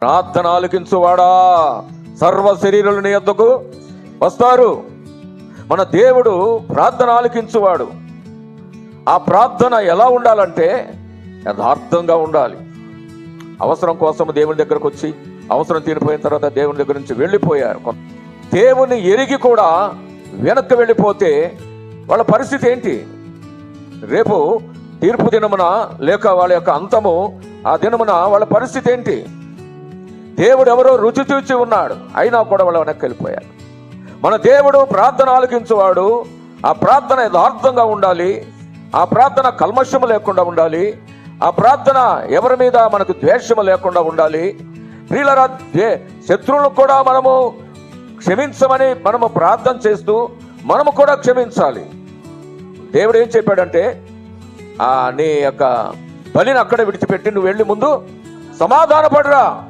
ప్రార్థన ఆలకించువాడా? సర్వ శరీరులు నీ యొద్దకు వస్తారు. మన దేవుడు ప్రార్థన ఆలకించువాడు. ఆ ప్రార్థన ఎలా ఉండాలంటే యథార్థంగా ఉండాలి. అవసరం కోసం దేవుని దగ్గరకు వచ్చి అవసరం తీరిపోయిన తర్వాత దేవుని దగ్గర నుంచి వెళ్ళిపోయారు. దేవుని ఎరిగి కూడా వెనక్కి వెళ్ళిపోతే వాళ్ళ పరిస్థితి ఏంటి? రేపు తీర్పు దినమున లేక వాళ్ళ యొక్క అంతము ఆ దినమున వాళ్ళ పరిస్థితి ఏంటి? దేవుడు ఎవరో రుచి చూచి ఉన్నాడు. అయినా కూడా వాళ్ళు వెనక్కి వెళ్ళిపోయారు మన దేవుడు ప్రార్థన ఆలకించేవాడు ఆ ప్రార్థన యథార్థంగా ఉండాలి ఆ ప్రార్థన కల్మషము లేకుండా ఉండాలి ఆ ప్రార్థన ఎవరి మీద మనకు ద్వేషము లేకుండా ఉండాలి. ప్రియులరా ద్వే శత్రువులకు కూడా మనము క్షమించమని మనము ప్రార్థన చేస్తూ మనము కూడా క్షమించాలి. దేవుడు ఏం చెప్పాడంటే ఆ నీ యొక్క బలిని అక్కడ విడిచిపెట్టి నువ్వు వెళ్ళి ముందు సమాధానపడరా.